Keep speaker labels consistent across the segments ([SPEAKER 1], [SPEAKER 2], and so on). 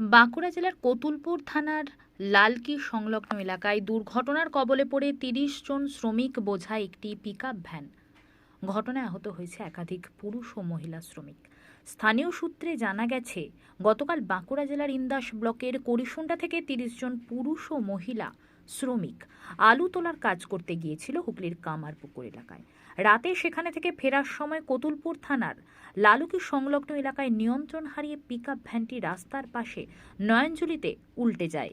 [SPEAKER 1] বাঁকুড়া জেলার কতুলপুর থানার লালকি সংলগ্ন এলাকায় দুর্ঘটনার কবলে পড়ে তিরিশ জন শ্রমিক বোঝা একটি পিক ভ্যান ঘটনায় আহত হয়েছে একাধিক পুরুষ ও মহিলা শ্রমিক। স্থানীয় সূত্রে জানা গেছে, গতকাল বাঁকুড়া জেলার ইন্দাস ব্লকের করিসুন্ডা থেকে তিরিশ জন পুরুষ ও মহিলা শ্রমিক। আলু তোলার কাজ করতে গিয়েছিল হুগলির কামারপুকুর এলাকায়। রাতে সেখানে থেকে ফেরার সময় কতুলপুর থানার লালুকি সংলগ্ন এলাকায় নিয়ন্ত্রণ হারিয়ে পিকআপ ভ্যানটি রাস্তার পাশে নয়নজুলিতে উল্টে যায়।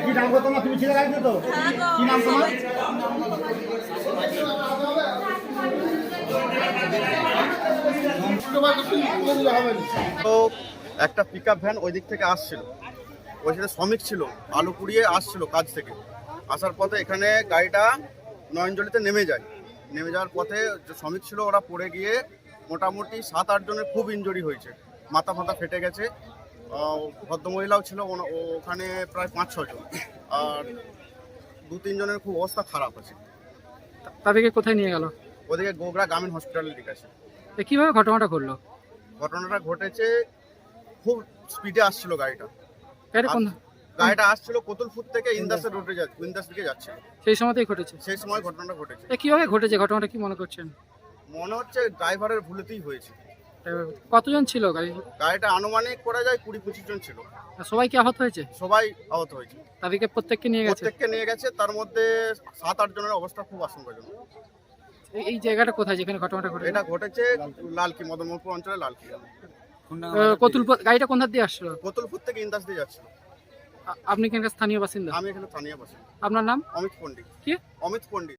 [SPEAKER 2] কি
[SPEAKER 3] নাম গো তোমার? তুমি ছেলে গাড়িতে তো? কি নাম তোমার?
[SPEAKER 2] তো একটা পিক ভ্যান ওই দিক থেকে আসছিল। ওই সাথে শ্রমিক ছিল আলু কুড়িয়ে আসছিল কাজ থেকে। আসার পথে এখানে গাড়িটা নয়নজলিতে নেমে যায়। নেমে যাওয়ার পথে যে শ্রমিক ছিল ওরা পড়ে গিয়ে মোটামুটি সাত আট জনের খুব ইনজুরি হয়েছে। মাথা ফাথা ফেটে গেছে। ভদ্রমহিলাও ছিল ওখানে প্রায় পাঁচ ছজন আর দু তিনজনের খুব অবস্থা খারাপ আছে।
[SPEAKER 4] তাদেরকে কোথায় নিয়ে গেল?
[SPEAKER 2] ওদিকে গোগরা গ্রামীণ হসপিটালের দিকে আছে।
[SPEAKER 4] তো কীভাবে ঘটনাটা ঘটলো?
[SPEAKER 2] ঘটনাটা ঘটেছে খুব স্পিডে আসছিল গাড়িটা।
[SPEAKER 4] গাড়ি কোন
[SPEAKER 2] গাড়িটা আসছিল কোতুলপুর থেকে ইন্দাসের রোডে যাচ্ছে ইন্দাস দিকে যাচ্ছে
[SPEAKER 4] সেই সময়তেই ঘটেছে?
[SPEAKER 2] সেই সময় ঘটনাটা ঘটেছে।
[SPEAKER 4] এ কীভাবে ঘটেছে? ঘটনাটা কি মনে করছেন?
[SPEAKER 2] মনে হচ্ছে ড্রাইভারের ভুলেতেই হয়েছে।
[SPEAKER 4] কতজন ছিল গাড়ি
[SPEAKER 2] গাড়িটা আনুমানিক করা যায় কুড়ি পঁচিশ জন ছিল।
[SPEAKER 4] সবাই কি আহত হয়েছে?
[SPEAKER 2] সবাই আহত হয়েছে।
[SPEAKER 4] তাদেরকে প্রত্যেককে নিয়ে গেছে?
[SPEAKER 2] প্রত্যেককে নিয়ে গেছে তার মধ্যে সাত আট জনের অবস্থা খুব আশঙ্কাজনক।
[SPEAKER 4] এই- এই জায়গাটা কোথায় যেখানে ঘটনাটা ঘটেছে?
[SPEAKER 2] এটা ঘটেছে লালকি মদনমোহনপুর অঞ্চলে লালকি
[SPEAKER 4] কতুলপুর গাড়িটা কোন ধার দিয়ে আসছিল?
[SPEAKER 2] কতুলপুর থেকে ইন্দাস দিয়ে
[SPEAKER 4] আপনি এখানকার স্থানীয় বাসিন্দা?
[SPEAKER 2] আমি এখানে স্থানীয় বাসিন্দা।
[SPEAKER 4] আপনার নাম?
[SPEAKER 2] অমিত পন্ডিত
[SPEAKER 4] কি?
[SPEAKER 2] অমিত পণ্ডিত।